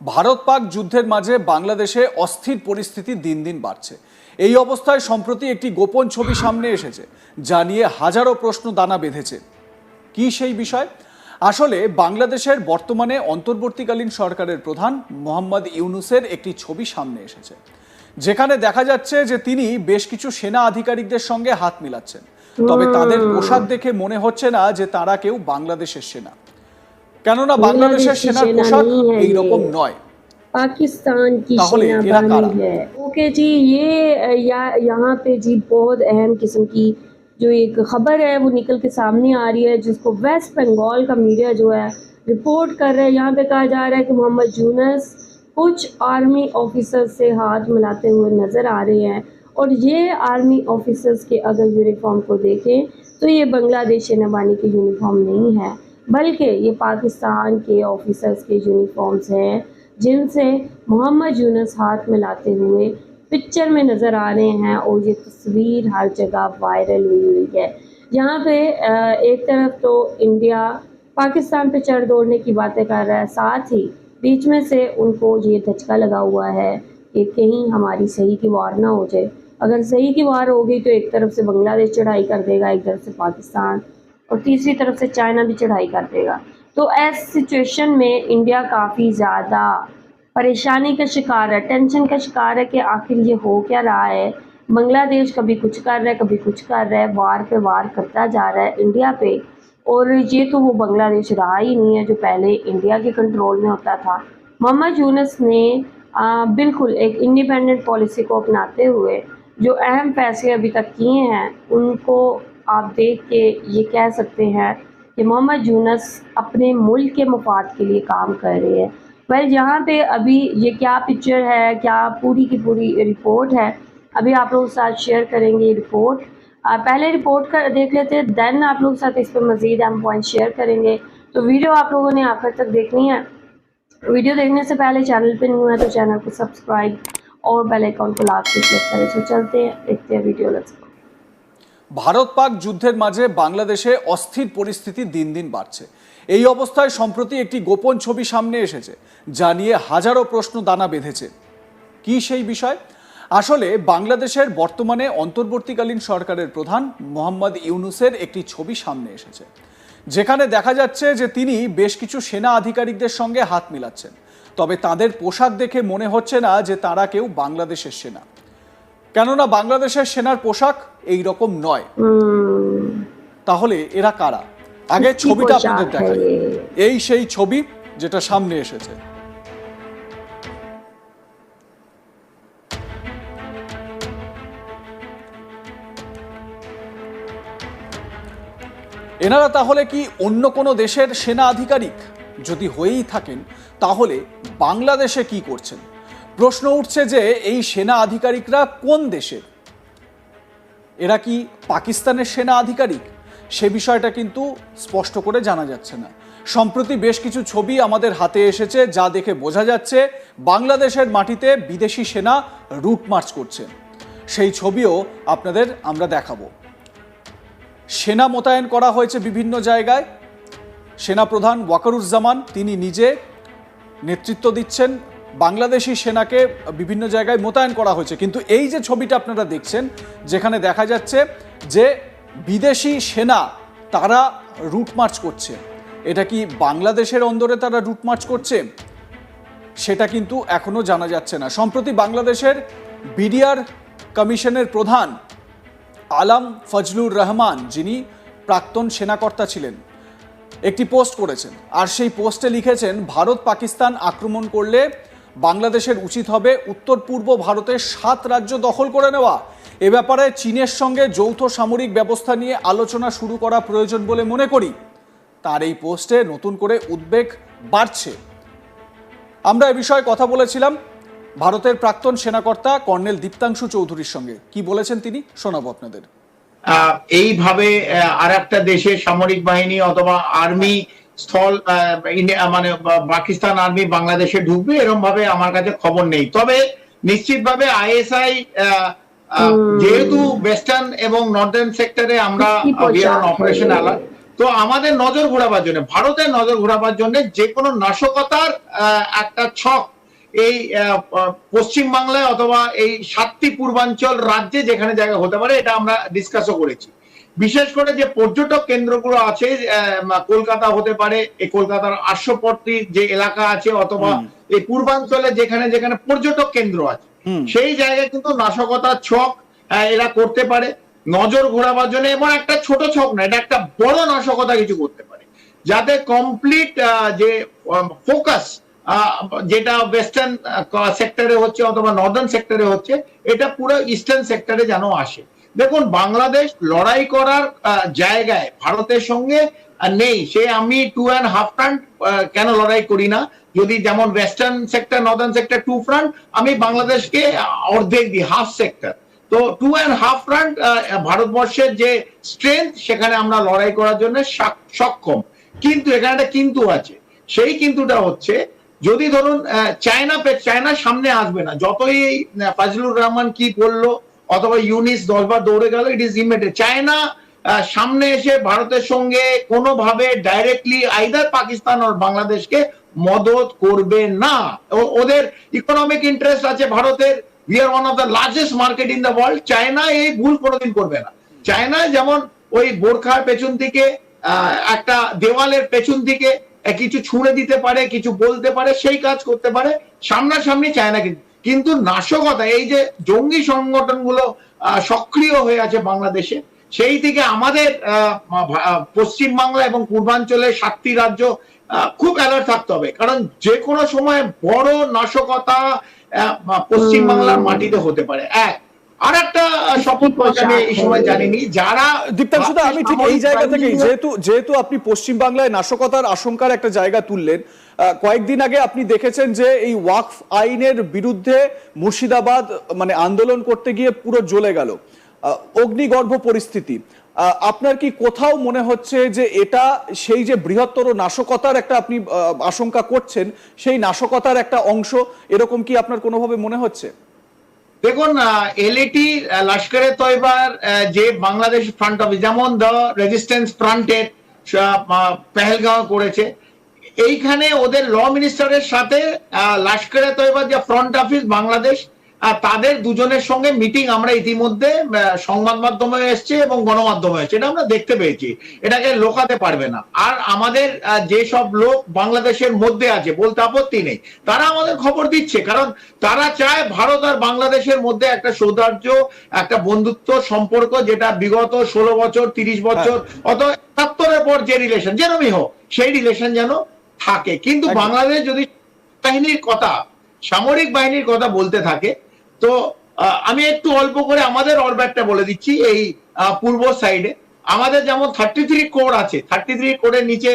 ভারত পাক যুদ্ধের মাঝে বাংলাদেশে অস্থির পরিস্থিতি দিন দিন বাড়ছে। এই অবস্থায় সম্প্রতি একটি গোপন ছবি সামনে এসেছে যা নিয়ে হাজারো প্রশ্ন দানা বেঁধেছে। কি সেই বিষয়? আসলে বাংলাদেশের বর্তমানে অন্তর্বর্তীকালীন সরকারের প্রধান মোহাম্মদ ইউনুসের একটি ছবি সামনে এসেছে যেখানে দেখা যাচ্ছে যে তিনি বেশ কিছু সেনা আধিকারিকদের সঙ্গে হাত মিলাচ্ছেন। তবে তাদের পোশাক দেখে মনে হচ্ছে না যে তারা কেউ বাংলাদেশের সেনা। কেননা বাংলাদেশের বাংলাদেশি সেনার সেনা পোশাক नहीं है এইরকম ये। নয় पाकिस्तान की ताहले सेना इरा कारा। बानी है ओके जी ये अ, या यहाँ पे जी बहुत अहम किस्म की जो एक खबर है वो निकल के सामने आ रही है जिसको वेस्ट बंगाल का मीडिया जो है रिपोर्ट कर रहा है यहाँ पे कहा जा रहा है कि मोहम्मद यूनस कुछ आर्मी ऑफिसर्स से हाथ मिलाते हुए नज़र आ रहे हैं और ये आर्मी ऑफिसर्स के अगर यूनिफॉर्म को देखें तो ये बांग्लादेश सेनाबानी के यूनिफॉर्म नहीं है बल्कि ये पाकिस्तान के ऑफिसर्स के यूनिफॉर्म्स हैं, जिनसे मोहम्मद यूनस हाथ मिलाते हुए पिक्चर में नज़र आ रहे हैं और ये तस्वीर हर जगह वायरल हुई हुई है। यहाँ पे एक तरफ़ तो इंडिया पाकिस्तान पे चढ़ दौड़ने की बातें कर रहा है, साथ ही बीच में से उनको ये धचका लगा हुआ है कि कहीं हमारी सही की वार ना हो जाए। अगर सही की वार होगी तो एक तरफ़ से बांग्लादेश चढ़ाई कर देगा, एक तरफ़ से पाकिस्तान। और तीसरी तरफ़ से चाइना भी चढ़ाई कर देगा। तो ऐसी सिचुएशन में इंडिया काफ़ी ज़्यादा परेशानी का शिकार है टेंशन का शिकार है कि आखिर ये हो क्या रहा है? बांग्लादेश कभी कुछ कर रहा है कभी कुछ कर रहा है वार पे वार करता जा रहा है इंडिया पे। और ये तो वो बांग्लादेश रहा ही नहीं है जो पहले इंडिया के कंट्रोल में होता था। मोहम्मद यूनस ने आ, बिल्कुल एक इंडिपेंडेंट पॉलिसी को अपनाते हुए जो अहम फैसले अभी तक किए हैं उनको आप देख के ये कह सकते हैं कि मोहम्मद यूनस अपने मुल्क के मफाद के लिए काम कर रहे हैं। वेल यहाँ पे अभी ये क्या पिक्चर है, क्या पूरी की पूरी रिपोर्ट है, अभी आप लोगों के साथ शेयर करेंगे रिपोर्ट पहले रिपोर्ट कर, देख लेते हैं देन आप लोगों के साथ इस पर मज़ीद हम पॉइंट शेयर करेंगे। तो वीडियो आप लोगों ने आखिर तक देखनी है। वीडियो देखने से पहले चैनल पे नहीं है तो चैनल को सब्सक्राइब और बेल आइकॉन को पे क्लिक करें। तो चलते हैं, देखते हैं video let's go Bharat Pak যুদ্ধের মাঝে বাংলাদেশে অস্থির পরিস্থিতি দিন দিন বাড়ছে। এই অবস্থায় সম্প্রতি একটি গোপন ছবি সামনে এসেছে, যা নিয়ে হাজারো প্রশ্ন দানা বেঁধেছে। কি সেই বিষয়? আসলে বাংলাদেশের বর্তমানে অন্তর্বর্তীকালীন সরকারের প্রধান মোহাম্মদ ইউনুসের একটি ছবি সামনে এসেছে, যেখানে দেখা যাচ্ছে যে তিনি বেশ কিছু সেনা আধিকারিকদের সঙ্গে হাত মিলাচ্ছেন। তবে তাদের পোশাক দেখে মনে হচ্ছে না যে তারা কেউ বাংলাদেশের সেনা। কেননা বাংলাদেশের সেনার পোশাক এই রকম নয় তাহলে এরা কারা? আগে ছবিটা আপনাদের দেখাই। এই সেই ছবি যেটা সামনে এসেছে। এনারা তাহলে কি অন্য কোনো দেশের সেনা আধিকারিক? যদি হয়েই থাকেন তাহলে বাংলাদেশে কি করছেন? প্রশ্ন উঠছে যে এই সেনা আধিকারিকরা কোন দেশের? এরা কি পাকিস্তানের সেনা আধিকারিক? সে বিষয়টা কিন্তু স্পষ্ট করে জানা যাচ্ছে না। সম্প্রতি বেশ কিছু ছবি আমাদের হাতে এসেছে যা দেখে বোঝা যাচ্ছে বাংলাদেশের মাটিতে বিদেশি সেনা রুট মার্চ করছে। সেই ছবিও আপনাদের আমরা দেখাবো। সেনা মোতায়েন করা হয়েছে বিভিন্ন জায়গায়। সেনাপ্রধান ওয়াকারুজ্জামান, তিনি নিজে নেতৃত্ব দিচ্ছেন বাংলাদেশি সেনাকে বিভিন্ন জায়গায় মোতায়েন করা হয়েছে। কিন্তু এই যে ছবিটা আপনারা দেখছেন, যেখানে দেখা যাচ্ছে যে বিদেশি সেনা তারা রুট মার্চ করছে। এটা কি বাংলাদেশের অন্দরে তারা রুট মার্চ করছে? সেটা কিন্তু এখনও জানা যাচ্ছে না। সম্প্রতি বাংলাদেশের বিডিআর কমিশনের প্রধান আলাম ফজলুর রহমান যিনি প্রাক্তন সেনাকর্তা ছিলেন, একটি পোস্ট করেছেন। আর সেই পোস্টে লিখেছেন ভারত পাকিস্তান আক্রমণ করলে বাংলাদেশের উচিত হবে উত্তর পূর্ব ভারতের সাত রাজ্য দখল করে নেওয়া। এ ব্যাপারে চীনের সঙ্গে যৌথ সামরিক ব্যবস্থা নিয়ে আলোচনা শুরু করা প্রয়োজন বলে মনে করি। তার এই পোস্টে নতুন করে উদ্বেগ বাড়ছে। আমরা এ বিষয়ে কথা বলেছিলাম। ভারতের প্রাক্তন সেনাকর্তা কর্নেল দীপ্তাংশু চৌধুরীর সঙ্গে। কি বলেছেন তিনি? শোনাবো আপনাদের। এইভাবে আর একটা দেশের সামরিক বাহিনী অথবা আর্মি স্থল ইন্ডিয়া মানে পাকিস্তান আর্মি বাংলাদেশে ঢুকবে এরকম ভাবে আমার কাছে খবর নেই। তবে নিশ্চিতভাবে আইএসআই যেহেতু ওয়েস্টার্ন এবং নর্দার্ন সেক্টরে আমরা অপারেশন? অ্যালার্ট তো আমাদের নজর ঘোরাবার জন্য ভারতের নজর ঘোরাবার জন্য যে কোনো নাশকতার একটা ছক এই পশ্চিম বাংলায় অথবা এই সাতটি পূর্বাঞ্চল রাজ্যে যেখানে জায়গা হতে পারে এটা আমরা ডিসকাসও করেছি। বিশেষ করে যে পর্যটক কেন্দ্রগুলো আছে কলকাতা হতে পারে এই কলকাতার আশ্বপট্টি যে এলাকা আছে অথবা এই পূর্বাঞ্চলে যেখানে যেখানে পর্যটক কেন্দ্র আছে সেই জায়গায় কিন্তু নাশকতার ছক এরা করতে পারে। নজর ঘোরাবার জন্য এবং একটা ছোট ছক না এটা একটা বড় নাশকতা কিছু করতে পারে। যাতে কমপ্লিট যে ফোকাস যেটা ওয়েস্টার্ন সেক্টরে হচ্ছে অথবা নর্দার্ন সেক্টরে হচ্ছে এটা পুরো ইস্টার্ন সেক্টরে যেন আসে। দেখুন, বাংলাদেশ লড়াই করার জায়গায় ভারতের সঙ্গে নেই। সে আমি টু অ্যান্ড হাফ ফ্রন্ট কেন লড়াই করি না? যদি যেমন western sector northern sector two front আমি বাংলাদেশকে অর্ধেক দিই হাফ সেক্টর তো টু অ্যান্ড হাফ ফ্রন্ট ভারতবর্ষের যে স্ট্রেংথ সেখানে আমরা লড়াই করার জন্য সক্ষম। কিন্তু এখানে একটা কিন্তু আছে। সেই কিন্তুটা হচ্ছে, যদি ধরুন চায়না চায়না সামনে আসবে না, যতই ফাজলুর রহমান কি বলল অথবা ইউনিস দশবার দৌড়ে গেল ইট ইজ ইমেটেড চায়না সামনে এসে ভারতের সঙ্গে কোনোভাবে ডাইরেক্টলি আইদার পাকিস্তান আর বাংলাদেশকে মদত করবে না। ওদের ইকোনমিক ইন্টারেস্ট আছে ভারতের। We are one of the largest market in the world China এই ভুল কোনোদিন করবে না। চায়না যেমন ওই বোরখার পেছন থেকে একটা দেওয়ালের পেছন থেকে কিছু ছুঁড়ে দিতে পারে, কিছু বলতে পারে, সেই কাজ করতে পারে। সামনাসামনি চায়না কিন্তু কিন্তু নাশকতা এই যে জঙ্গি সংগঠনগুলো আহ, সক্রিয় হয়ে আছে বাংলাদেশে সেই থেকে আমাদের পশ্চিমবাংলা এবং পূর্বাঞ্চলের সাতটি রাজ্য আহ, খুব অ্যালার্ট থাকতে হবে। কারণ যে কোনো সময় বড় নাশকতা পশ্চিমবাংলার মাটিতে হতে পারে। এক আর শপথ আমি এই সময় জানিনি যারা দীপ্তাংশুদা আমি ঠিক এই জায়গা থেকেই যেহেতু যেহেতু আপনি পশ্চিম নাশকতার আশঙ্কার একটা জায়গা তুললেন আহ, কয়েকদিন আগে আপনি দেখেছেন যে এই ওয়াকফ আইনের বিরুদ্ধে মুর্শিদাবাদ মানে আন্দোলন করতে গিয়ে পুরো জ্বলে গেল। আহ, অগ্নিগর্ভ পরিস্থিতি। আহ, আপনার কি কোথাও মনে হচ্ছে যে এটা সেই যে বৃহত্তর নাশকতার একটা আপনি আহ, আশঙ্কা করছেন সেই নাশকতার একটা অংশ এরকম কি আপনার কোনোভাবে মনে হচ্ছে? দেখুন এলএটি লস্করে তৈবার যে বাংলাদেশ ফ্রন্ট অফিস যেমন দ্য রেজিস্ট্যান্স ফ্রন্টের পেহেলগাঁও করেছে। এইখানে ওদের ল মিনিস্টারের সাথে লস্করে তৈবার যে ফ্রন্ট অফিস বাংলাদেশ তাদের দুজনের সঙ্গে মিটিং আমরা ইতিমধ্যে সংবাদ মাধ্যমে এসছে এবং গণমাধ্যমে এসছে এটা আমরা দেখতে পেয়েছি। এটাকে লোকাতে পারবে না। আর আমাদের যেসব লোক বাংলাদেশের মধ্যে আছে বলতে আপত্তি নেই তারা আমাদের খবর দিচ্ছে। কারণ তারা চায় ভারত আর বাংলাদেশের মধ্যে একটা সৌহার্দ্য একটা বন্ধুত্ব সম্পর্ক যেটা বিগত ষোলো বছর তিরিশ বছর অত একাত্তরের পর যে রিলেশন যেরমই হোক সেই রিলেশন যেন থাকে। কিন্তু বাংলাদেশ যদি বাহিনীর কথা সামরিক বাহিনীর কথা বলতে থাকে তো আমি একটু অল্প করে আমাদের অরব্যাটটা বলে দিচ্ছি এই পূর্ব সাইডে আমাদের যেমন থার্টি থ্রি কোর আছে থার্টি থ্রি কোরের নিচে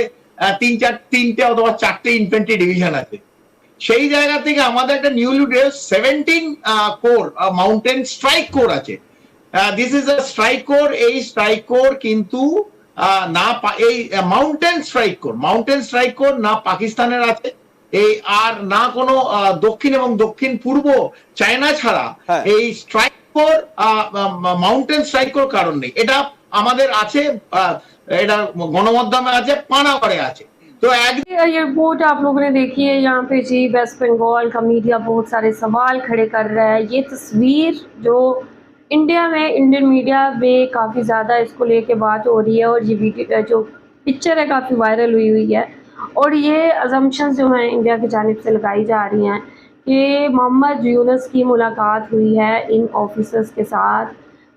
তিন চার, তিনটে অথবা চারটে ইনফেন্ট্রি ডিভিশন আছে। সেই জায়গা থেকে আমাদের একটা newly seventeen corps mountain strike corps আছে। This is a strike corps এই স্ট্রাইক কোর কিন্তু না এই mountain strike corps mountain strike corps না পাকিস্তানের আছে। এই আর না কোনো আহ, দক্ষিণ এবং দক্ষিণ পূর্ব চায়না ছাড়া হ্যাঁ। এই strike corps mountain strike corps কারণ নেই এটা আমাদের আছে আহ, এটা গণমাধ্যমে আছে পানাগড়ে আছে তো এক ये ये रिपोर्ट आप लोगों ने देखी है यहाँ पे जी वेस्ट बंगाल का मीडिया बहुत सारे सवाल खड़े कर रहा है ये तस्वीर जो इंडिया में इंडियन मीडिया में काफ़ी ज़्यादा इसको लेके बात हो रही है और ये वीडियो जो पिक्चर है काफ़ी वायरल हुई हुई है और ये अजम्पशन जो हैं इंडिया की जानब से लगाई जा रही हैं कि मोहम्मद यूनस की मुलाकात हुई है इन ऑफिसर्स के साथ।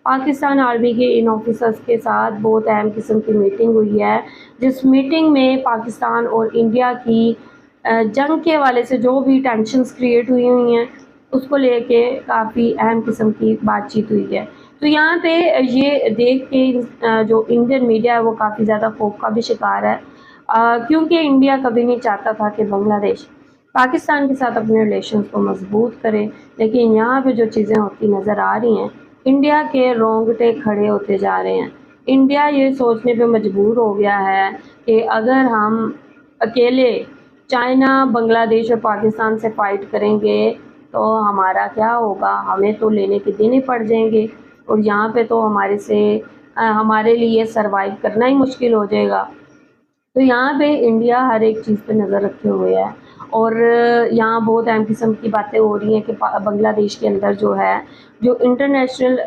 पाकिस्तान आर्मी के इन ऑफिसर्स के साथ बहुत अहम किस्म की मीटिंग हुई है, जिस मीटिंग में पाकिस्तान और इंडिया की जंग के हवाले से जो भी टेंशन्स क्रिएट हुई हुई हैं, उसको लेके काफ़ी अहम किस्म की बातचीत हुई है। तो यहाँ पे ये देख के जो इंडियन मीडिया है, वो काफ़ी ज़्यादा खौफ का भी शिकार है। क्योंकि इंडिया कभी नहीं चाहता था कि बांग्लादेश पाकिस्तान के साथ अपने रिलेशन को मज़बूत करे, लेकिन यहाँ पे जो चीज़ें होती नज़र आ रही हैं, इंडिया के रोंगटे खड़े होते जा रहे हैं। इंडिया ये सोचने पे मजबूर हो गया है कि अगर हम अकेले चाइना, बांग्लादेश और पाकिस्तान से फाइट करेंगे तो हमारा क्या होगा? हमें तो लेने के देने पड़ जाएँगे। और यहाँ पे तो हमारे से हमारे लिए सरवाइव करना ही मुश्किल हो जाएगा। तो यहाँ पे इंडिया हर एक चीज़ पे नज़र रखे हुए है। और यहाँ बहुत अहम किस्म की बातें हो रही हैं कि बांग्लादेश के अंदर जो है, जो इंटरनेशनल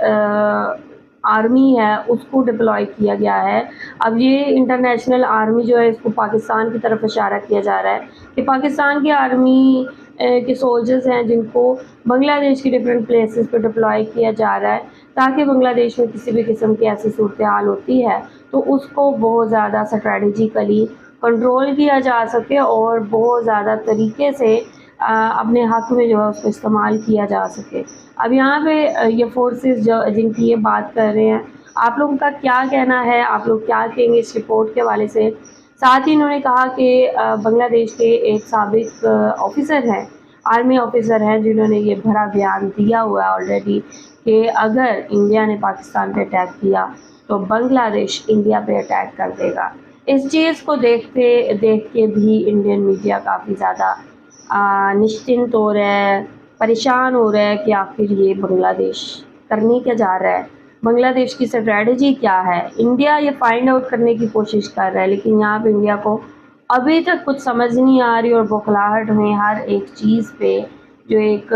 आर्मी है, उसको डिप्लॉय किया गया है। अब ये इंटरनेशनल आर्मी जो है, इसको पाकिस्तान की तरफ़ इशारा किया जा रहा है कि पाकिस्तान की आर्मी के सोल्जर्स हैं जिनको बांग्लादेश की डिफरेंट प्लेसेस पर डिप्लॉय किया जा रहा है, ताकि बांग्लादेश में किसी भी किस्म की ऐसी सूरत हाल होती है तो उसको बहुत ज़्यादा स्ट्रेटजिकली कंट्रोल किया जा सके और बहुत ज़्यादा तरीके से अपने हक में जो है उसको इस्तेमाल किया जा सके। अब यहाँ पे ये फोर्सेस जो जिनकी ये बात कर रहे हैं, आप लोगों का क्या कहना है? आप लोग क्या कहेंगे इस रिपोर्ट के हवाले से? साथ ही इन्होंने कहा कि बांग्लादेश के एक सबक ऑफिसर हैं आर्मी ऑफिसर हैं, जिन्होंने ये भरा बयान दिया हुआ है ऑलरेडी कि अगर इंडिया ने पाकिस्तान पे अटैक किया तो बांग्लादेश इंडिया पे अटैक कर देगा। इस चीज़ को देखते, देख के भी इंडियन मीडिया काफ़ी ज़्यादा निश्चिंत हो रहा है, परेशान हो रहा है कि आखिर ये बांग्लादेश करने क्या जा रहा है। बांग्लादेश की स्ट्रेटजी क्या है? इंडिया ये फाइंड आउट करने की कोशिश कर रहा है, लेकिन यहाँ पे इंडिया को अभी तक कुछ समझ नहीं आ रही और बौखलाहट में हर एक चीज़ पे, जो एक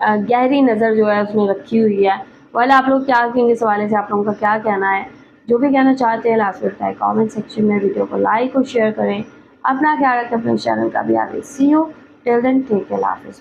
गहरी नज़र जो है उसने रखी हुई है। वाले आप लोग क्या कहेंगे इस हवाले से? आप लोगों का क्या कहना है? जो भी कहना चाहते हैं, लास्ट में बताएँ कमेंट सेक्शन में वीडियो को लाइक और शेयर करें। अपना ख्याल रखें, अपने चैनल का भी आगे। See you till then take care हाफिज़